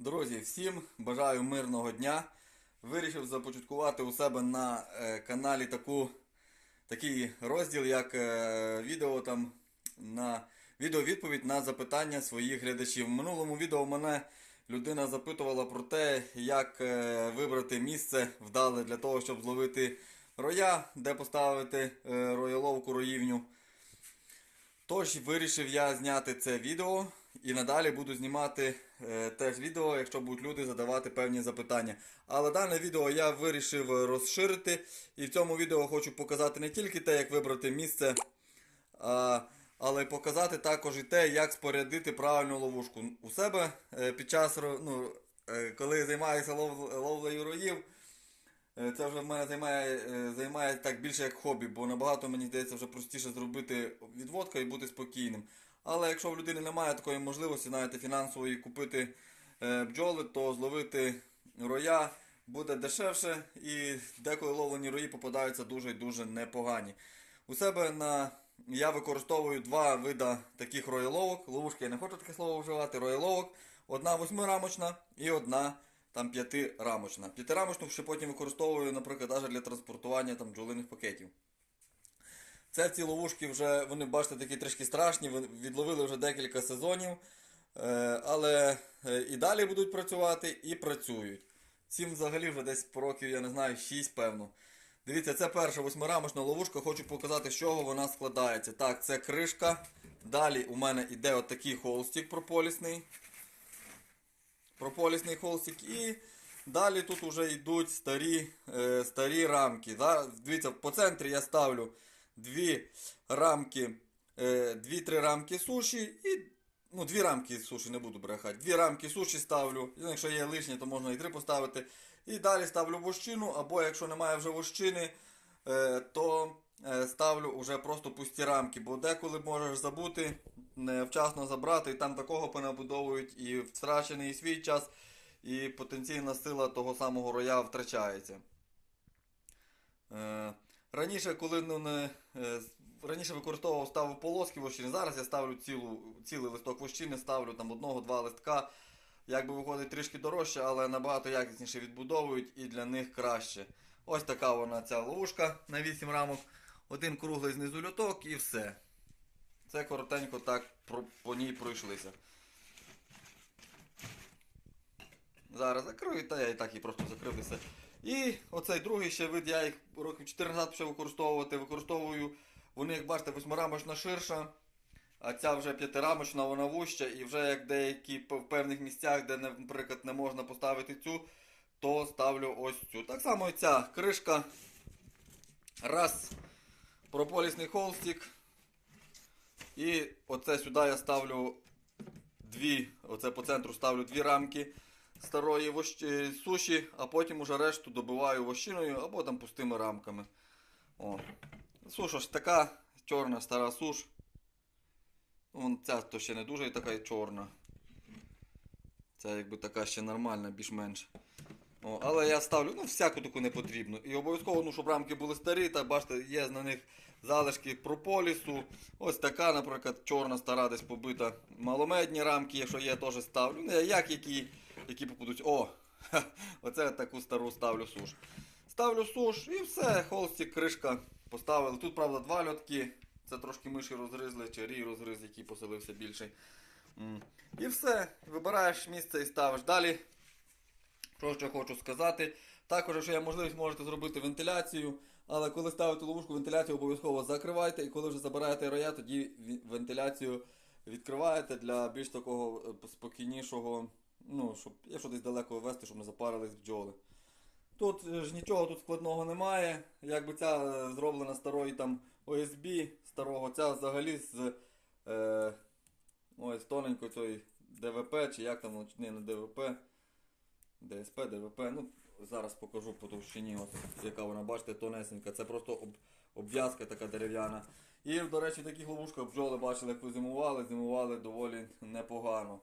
Друзі, всім бажаю мирного дня. Вирішив започаткувати у себе на е, каналі таку, такий розділ, як е, відео там на відео відповідь на запитання своїх глядачів. В минулому відео мене людина запитувала про те, як е, вибрати місце вдале для того, щоб зловити роя, де поставити рояловку роївню. Тож вирішив я зняти це відео і надалі буду знімати е, теж відео, якщо будуть люди задавати певні запитання. Але дане відео я вирішив розширити. І в цьому відео хочу показати не тільки те, як вибрати місце, а, але показати також і те, як спорядити правильну ловушку. У себе е, під час, ну, е, коли займаюся лов, ловлею роїв, Е, Це вже в мене займає, е, займає так більше як хобі, бо набагато мені здається вже простіше зробити відводка і бути спокійним. Але якщо в людини немає такої можливості, знаєте, фінансової купити е, бджоли, то зловити роя буде дешевше і деколи ловлені рої попадаються дуже і дуже непогані. У себе на я використовую два вида таких рояловок. Ловушки я не хочу таке слово вживати. Рояловок. Одна восьмирамочна і одна там п'ятирамочна. П'ятирамочну ще потім використовую, наприклад, навіть для транспортування там бджолиних пакетів. Це ці ловушки вже, вони бачите, такі трішки страшні, відловили вже декілька сезонів, е, але е, і далі будуть працювати, і працюють. Цим взагалі вже десь по років, я не знаю, 6, певно. Дивіться, це перша восьмирамочна ловушка, хочу показати, з чого вона складається. Так, це кришка. Далі у мене йде отакий холстик прополісний. Прополісний холстик. І далі тут вже йдуть старі, е, старі рамки. Дивіться, по центрі я ставлю дві рамки, е, дві-три рамки суші і. Ну, дві рамки суші не буду брехати. Дві рамки суші ставлю. Ну, Якщо є лишні, то можна і три поставити. І далі ставлю вощину, або якщо немає вже вощини, е, то е, ставлю вже просто пусті рамки. Бо деколи можеш забути, невчасно забрати, і там такого понабудовують і втрачений свій час, і потенційна сила того самого роя втрачається. Раніше, коли ну, не, е, раніше використовував ставив полоски вощини, зараз я ставлю цілу, цілий листок вощини, ставлю там одного-два листка. Якби виходить трішки дорожче, але набагато якісніше відбудовують і для них краще. Ось така вона ця ловушка на 8 рамок. Один круглий знизу льоток і все. Це коротенько так по ній пройшлися. Зараз закрию, та я і так і просто закрив і все. І оцей другий ще вид, я їх років 4 назад почав використовувати. Використовую, вони, як бачите, восьмирамочна ширша, а ця вже п'ятирамочна, вона вуща, і вже як деякі в певних місцях, де, наприклад, не можна поставити цю, то ставлю ось цю. Так само і ця кришка. Раз. Прополісний холстик. І оце сюди я ставлю дві, оце по центру ставлю дві рамки старої вощ- суші, а потім уже решту добиваю вощиною або там пустими рамками. О. Суша ж така, чорна стара суш. Вон ця то ще не дуже така чорна. Ця якби така ще нормальна, більш-менш. О, але я ставлю ну, всяку таку не потрібну. І обов'язково, ну, щоб рамки були старі, та бачите, є на них залишки прополісу. Ось така, наприклад, чорна стара десь побита. Маломедні рамки, якщо є, теж ставлю. Ну, як які, які попадуть. О! ха, Оце таку стару ставлю суш. Ставлю суш і все, холстик, кришка поставили. Тут, правда, два льотки. Це трошки миші розгризли, чи рій розгриз, який поселився більший. І все. Вибираєш місце і ставиш. Далі що хочу сказати. Також, якщо є можливість, можете зробити вентиляцію, але коли ставите ловушку, вентиляцію обов'язково закривайте, і коли вже забираєте роя, тоді вентиляцію відкриваєте для більш такого е, спокійнішого, ну, щоб, якщо десь далеко вести, щоб не запарились бджоли. Тут е, ж нічого тут складного немає. Якби ця е, зроблена старої там ОСБ старого, ця взагалі з е, ось тоненької цієї ДВП, чи як там, не, не ДВП. ДСП, ДВП, ну зараз покажу по товщині, ось, яка вона, бачите, тонесенька. Це просто об, обв'язка така дерев'яна. І, до речі, в таких ловушках бджоли бачили, як зимували, зимували доволі непогано.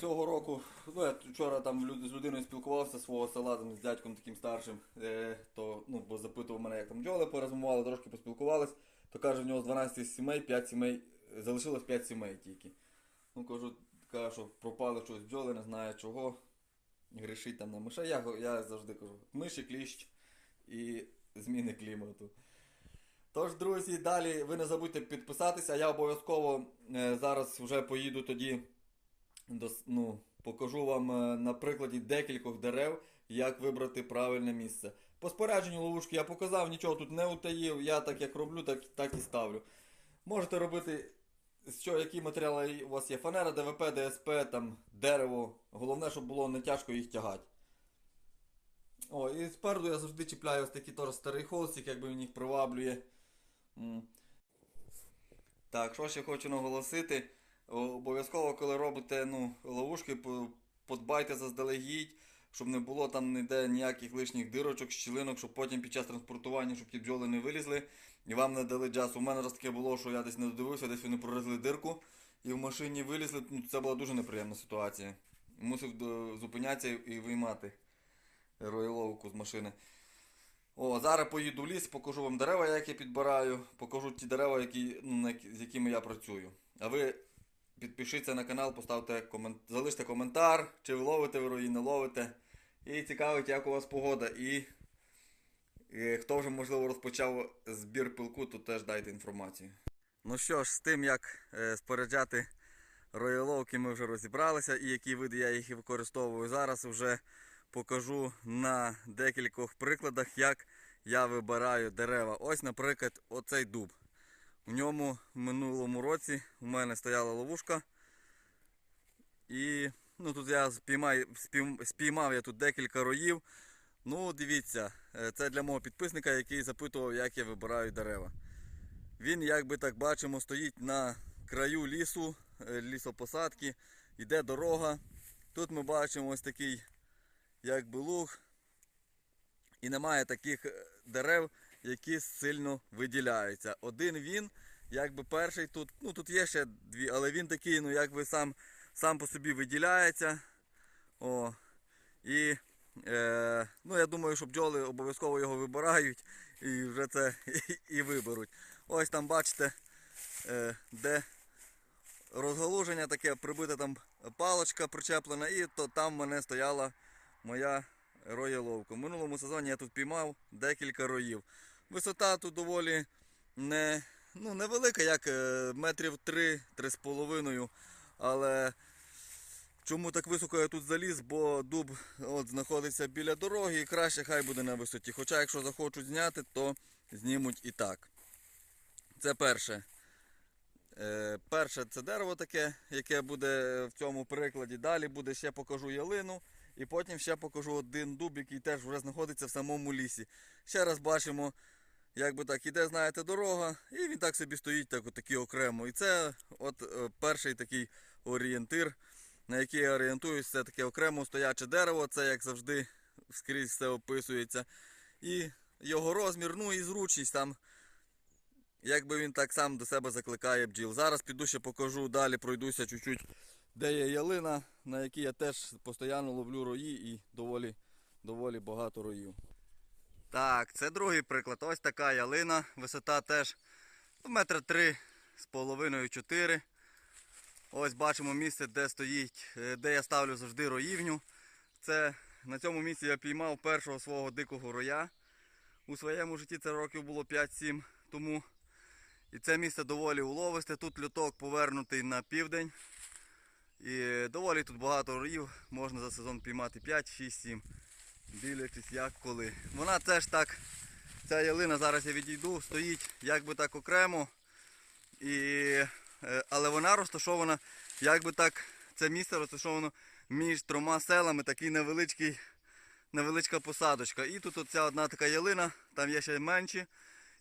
Цього року, ну я вчора там з людиною спілкувався свого села там, з дядьком таким старшим, е, то, ну, бо запитував мене, як там бджоли порозмували, трошки поспілкувались, то каже, в нього з 12 сімей, 5 сімей, залишилось 5 сімей тільки. Ну кажу, каже, що пропали щось бджоли, не знає чого. Грішить там на мишей. Я, я завжди кажу, миші, кліщ і зміни клімату. Тож, друзі, далі ви не забудьте підписатися. Я обов'язково е, зараз вже поїду тоді. Ну, покажу вам е, на прикладі декількох дерев, як вибрати правильне місце. По спорядженню ловушки я показав, нічого тут не утаїв. Я так як роблю, так, так і ставлю. Можете робити, що, які матеріали у вас є. Фанера, ДВП, ДСП, там, дерево. Головне, щоб було не тяжко їх тягати. О, і спереду я завжди чіпляю ось такий теж старий холстик, якби він їх приваблює. Так, що ще хочу наголосити. Обов'язково, коли робите ну, ловушки, подбайте заздалегідь, щоб не було там ніде ніяких лишніх дирочок, щілинок, щоб потім під час транспортування, щоб ті бджоли не вилізли і вам не дали джаз. У мене раз таке було, що я десь не додивився, десь вони прорізли дирку і в машині вилізли. Ну, це була дуже неприємна ситуація. Мусив зупинятися і виймати роїловку з машини. О, зараз поїду в ліс, покажу вам дерева, як я підбираю, покажу ті дерева, які, ну, з якими я працюю. А ви підпишіться на канал, поставте комент... залиште коментар, чи ви ловите ви рої, не ловите. І цікавить, як у вас погода. І, і хто вже, можливо, розпочав збір пилку, то теж дайте інформацію. Ну що ж, з тим, як е, споряджати роєловки, ми вже розібралися, і які види я їх використовую. Зараз вже покажу на декількох прикладах, як я вибираю дерева. Ось, наприклад, оцей дуб. У ньому в минулому році у мене стояла ловушка. І ну, тут я спіймаю, спійм- спіймав я тут декілька роїв. Ну, дивіться, е, це для мого підписника, який запитував, як я вибираю дерева. Він, як би так бачимо, стоїть на краю лісу, е, лісопосадки, йде дорога. Тут ми бачимо ось такий якби луг. І немає таких е, дерев, які сильно виділяються. Один він, якби перший тут, ну тут є ще дві, але він такий, ну якби сам, сам по собі виділяється. О, і е, ну, я думаю, що бджоли обов'язково його вибирають і вже це і, і виберуть. Ось там бачите, е, де розгалуження таке, прибита там палочка причеплена, і то там в мене стояла моя роєловка. В минулому сезоні я тут піймав декілька роїв. Висота тут доволі не, ну, невелика, як е, метрів 3-3,5. Але чому так високо я тут заліз? Бо дуб от, знаходиться біля дороги і краще хай буде на висоті. Хоча якщо захочуть зняти, то знімуть і так. Це перше. Е, перше це дерево таке, яке буде в цьому прикладі. Далі буде ще покажу ялину. І потім ще покажу один дуб, який теж вже знаходиться в самому лісі. Ще раз бачимо, як би так іде, знаєте, дорога, і він так собі стоїть так, отакий окремо. І це от е, перший такий орієнтир, на який я орієнтуюсь, це таке окремо стояче дерево, це як завжди скрізь все описується. І його розмір, ну і зручність там. Якби він так сам до себе закликає бджіл. Зараз піду ще покажу, далі пройдуся чуть-чуть, де є ялина, на якій я теж постійно ловлю рої і доволі, доволі багато роїв. Так, це другий приклад. Ось така ялина. Висота теж метра три з половиною чотири. Ось бачимо місце, де стоїть, е, де я ставлю завжди роївню. Це на цьому місці я піймав першого свого дикого роя. У своєму житті це років було 5-7 тому. І це місце доволі уловисте. Тут люток повернутий на південь. І доволі тут багато роїв, можна за сезон піймати 5, 6, 7. Дивлячись як коли. Вона теж так, ця ялина, зараз я відійду, стоїть якби так окремо. І, е, але вона розташована, якби так, це місце розташовано між трьома селами, такий невеличкий, невеличка посадочка. І тут оця одна така ялина, там є ще менші.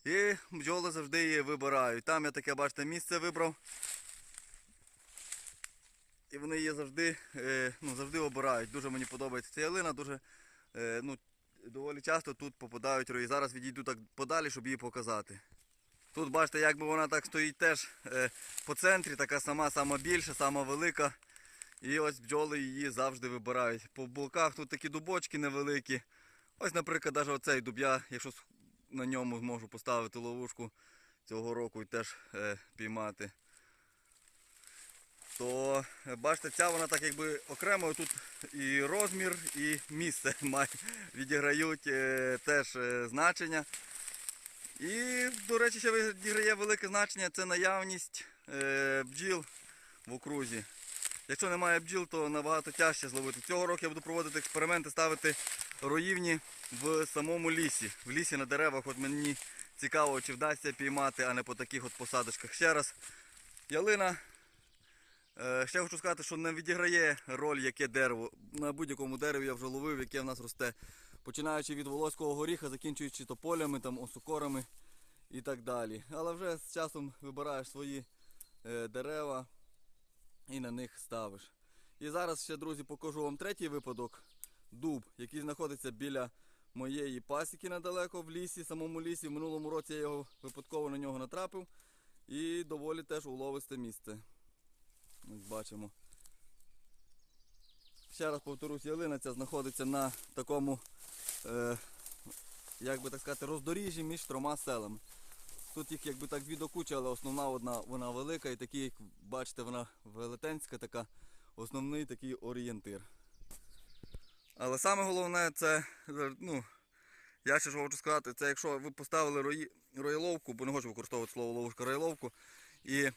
І бджоли завжди її вибирають. Там я таке, бачите, місце вибрав. І вони її завжди, е, ну, завжди обирають. Дуже мені подобається ця ялина, дуже ну, доволі часто тут попадають рої. Зараз відійду так подалі, щоб її показати. Тут бачите, якби вона так стоїть теж е, по центрі, така сама, сама більша, сама велика. І ось бджоли її завжди вибирають. По булках тут такі дубочки невеликі. Ось, наприклад, навіть оцей дуб, я, якщо на ньому зможу поставити ловушку цього року і теж е, піймати. То е, бачите, ця вона так якби окремо тут і розмір, і місце відіграють е, теж е, значення. І, до речі, ще відіграє велике значення це наявність бджіл в окрузі. Якщо немає бджіл, то набагато тяжче зловити. Цього року я буду проводити експерименти, ставити роївні в самому лісі. В лісі на деревах, от мені цікаво, чи вдасться піймати, а не по таких от посадочках. Ще раз, ялина. Е, Ще хочу сказати, що не відіграє роль яке дерево. На будь-якому дереві я вже ловив, яке в нас росте. Починаючи від волоського горіха, закінчуючи тополями, там, осокорами і так далі. Але вже з часом вибираєш свої е, дерева і на них ставиш. І зараз ще, друзі, покажу вам третій випадок. Дуб, який знаходиться біля моєї пасіки недалеко в лісі, самому лісі. В минулому році я його випадково на нього натрапив. І доволі теж уловисте місце. Ось бачимо. Ще раз повторюсь, ялина ця знаходиться на такому, е, як би так сказати, роздоріжжі між трьома селами. Тут їх якби так дві до кучі, але основна одна вона велика і такі, як бачите, вона велетенська, така, основний такий орієнтир. Але саме головне це, ну, я ще що хочу сказати, це якщо ви поставили рої, роїловку, бо не хочу використовувати слово ловушка роїловку, і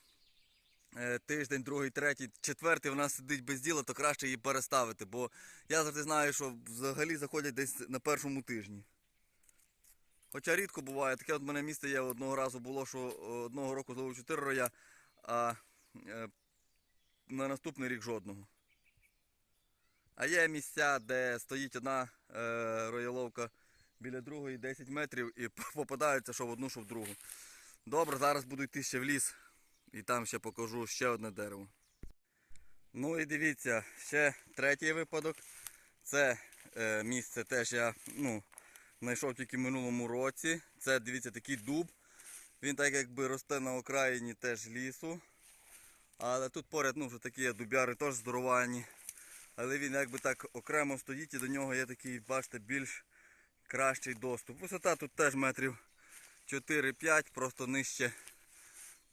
тиждень, другий, третій, четвертий вона сидить без діла, то краще її переставити. Бо я завжди знаю, що взагалі заходять десь на першому тижні. Хоча рідко буває, таке от в мене місце є одного разу було, що е, одного року зловив 4 роя, а е, на наступний рік жодного. А є місця, де стоїть одна е, рояловка біля другої 10 метрів і попадається що в одну, що в другу. Добре, зараз буду йти ще в ліс і там ще покажу ще одне дерево. Ну і дивіться, ще третій випадок. Це е, місце теж я ну, знайшов тільки в минулому році. Це дивіться такий дуб. Він так якби росте на окраїні теж лісу. Але тут поряд ну, вже такі дубяри теж здоровані. Але він якби так окремо стоїть і до нього є такий, бачите, більш кращий доступ. Висота тут теж метрів 4-5, просто нижче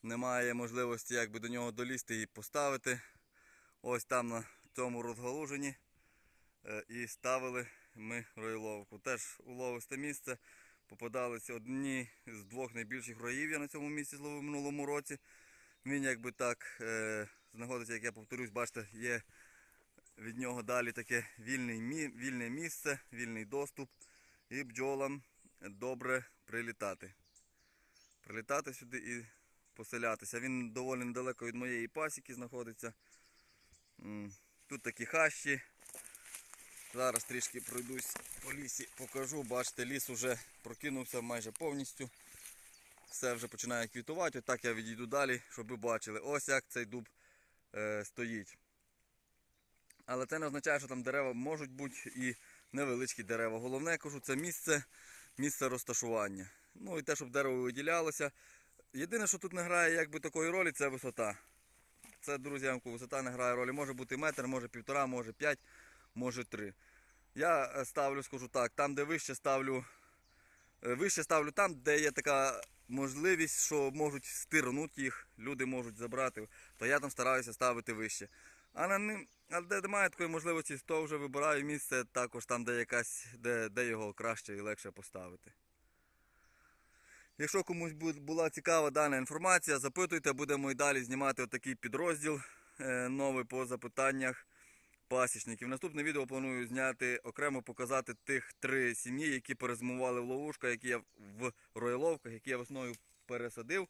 немає можливості якби до нього долізти і поставити. Ось там на цьому розгалуженні е, і ставили ми роїловку. Теж уловисте місце. Попадались одні з двох найбільших роїв я на цьому місці зловив в минулому році. Він якби так е, знаходиться, як я повторюсь, бачите, є від нього далі таке вільне місце, вільний доступ і бджолам добре прилітати. Прилітати сюди і поселятися. Він доволі недалеко від моєї пасіки знаходиться. Тут такі хащі. Зараз трішки пройдусь по лісі, покажу. Бачите, ліс вже прокинувся майже повністю. Все вже починає квітувати. Отак я відійду далі, щоб ви бачили. Ось як цей дуб е, стоїть. Але це не означає, що там дерева можуть бути і невеличкі дерева. Головне, кажу, це місце, місце розташування. Ну і те, щоб дерево виділялося. Єдине, що тут не грає якби такої ролі, це висота. Це, друзі, висота не грає ролі. Може бути метр, може півтора, може п'ять, може три. Я е, ставлю, скажу так, там, де вище ставлю, е, вище ставлю там, де є така можливість, що можуть стирнути їх, люди можуть забрати, то я там стараюся ставити вище. А на ним, а де немає такої можливості, то вже вибираю місце також там, де якась, де, де його краще і легше поставити. Якщо комусь була цікава дана інформація, запитуйте, будемо і далі знімати отакий підрозділ е, новий по запитаннях пасічників. Наступне відео планую зняти, окремо показати тих три сім'ї, які перезимували в ловушках, які я в рояловках, які я весною пересадив,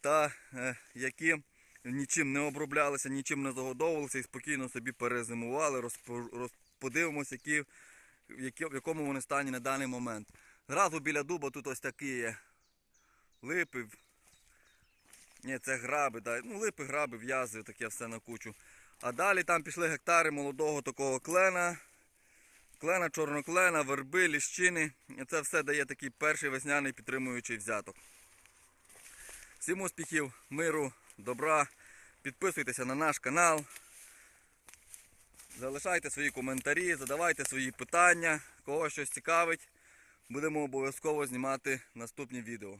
та е, які нічим не оброблялися, нічим не загодовувалися і спокійно собі перезимували. Розпо- Подивимося, в якому вони стані на даний момент. Зразу біля дуба тут ось такі є липи. Ні, це граби, да. ну липи, граби, в'язи, таке все на кучу. А далі там пішли гектари молодого такого клена. Клена, чорноклена, верби, ліщини. І це все дає такий перший весняний підтримуючий взяток. Всім успіхів, миру, добра. Підписуйтеся на наш канал. Залишайте свої коментарі, задавайте свої питання, кого щось цікавить. Будемо обов'язково знімати наступні відео.